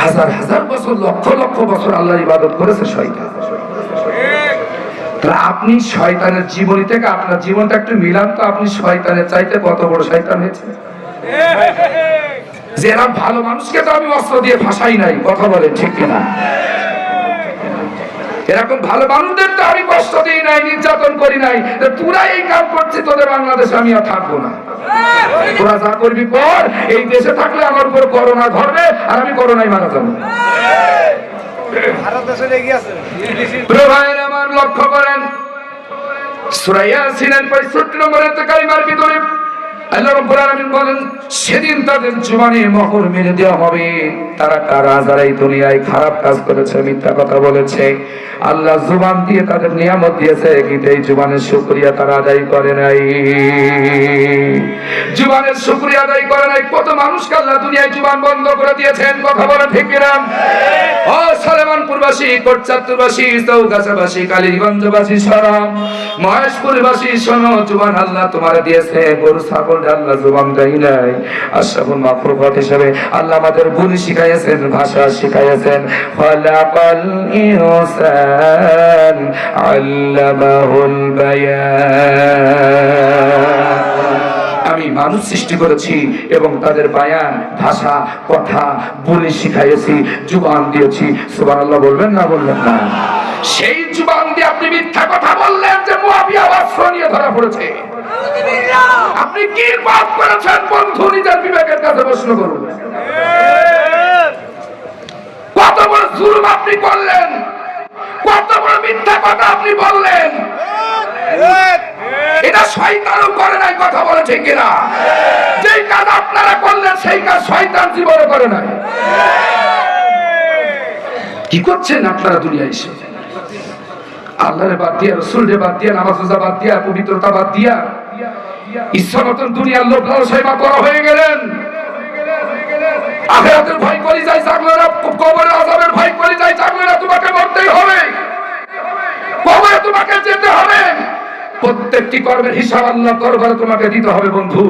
হাজার হাজার বছর, লক্ষ লক্ষ বছর আল্লাহ ইবাদত করেছে শয়তান। আপনি শয়তানের জীবনী থেকে আপনার জীবনটা একটু মিলান তো, আপনি শয়তানের চাইতে কত বড় শয়তান হয়েছে যে এরকম ভালো মানুষকে তো আমি অস্ত্র দিয়ে ফাঁসাই নাই, কথা বলেন ঠিক কিনা? এরকম ভালো মানুষদের তো আমি কষ্ট দিই নাই নির্যাতন করি নাই। তোরা এই কাম করছিস তোদের বাংলাদেশে আমি আর থাকব না। তোরা যা করবি কর এই দেশে থাকলে আমার উপর করোনা ধরবে আর আমি করোনায় মারা যাব। আমার লক্ষ্য করেন সুরাইয়া সিনের পঁয়ষট্টি নম্বরের কালিমার ভিতরে আল্লাহ রাব্বুল আলামিন বলেন, সেদিন তাদের জুবানে মোহর মেরে দেওয়া হবে। তারা কারা, যারা এই দুনিয়ায় খারাপ কাজ করেছে, মিথ্যা কথা বলেছে, আল্লাহ জুবান দিয়ে তাদের নিয়ামত দিয়েছে, কিন্তু এই জুবানের শুকরিয়া তারা আদায় করে নাই। জুবানের শুকরিয়া আদায় করে নাই। কত মানুষকে আল্লাহ দুনিয়ায় জুবান বন্ধ করে দিয়েছেন, কথা বলে ঠিক কিনা? ও সালেমানপুরবাসী কোটচাত্তরবাসী চৌগাছাবাসী, কালীগঞ্জবাসী, সরম, মহেশপুরবাসী, শোনো, জুবান আল্লাহ তোমার দিয়েছে, গরু, ছাগল, আল্লাহ জুবান দেয় নাই। আশরাফুল মাখলুকাত হিসেবে আল্লাহ আমাদের গুণ শিখাইয়েছেন, ভাষা শিখাইয়েছেন। খলাকাল ইনসান আল্লামাহুল বায়ান। মানুষ সৃষ্টি করেছি এবং তাদের বায়ান, ভাষা, কথা বলে শিখাইয়েছি, জুবান দিয়েছি। সুবান আল্লাহ বলবেন না বলবেন না? সেই জুবান দিয়ে আপনি মিথ্যা কথা বললেন যে মুয়াবিয়া অস্ত্র নিয়ে ধরা পড়েছে। আপনি কি পাপ করেছেন, বন্ধু? নিজের বিবেকের কাছে প্রশ্ন করুন। কত বড় জুলুম আপনি করলেন? কত বড় মিথ্যা কথা আপনি বললেন? এটা শয়তানও করে নাই কথা বলেছে কিনা? যেই কাজ আপনারা করলেন, সেই কাজ শয়তান জীবনে করে নাই। কি করছেন আপনারা দুনিয়া এসে? আল্লাহরে বাদ দিয়া, রসুলরে বাদ দিয়া নামাজ রোজা বাদ দিয়া, পবিত্রতা বাদ দিয়া ঈশ্বর দুনিয়ার লোক সেবা করা হয়ে গেলেন। প্রত্যেকটি কর্মের হিসাব আল্লাহ দরবারে তোমাকে দিতে হবে বন্ধু।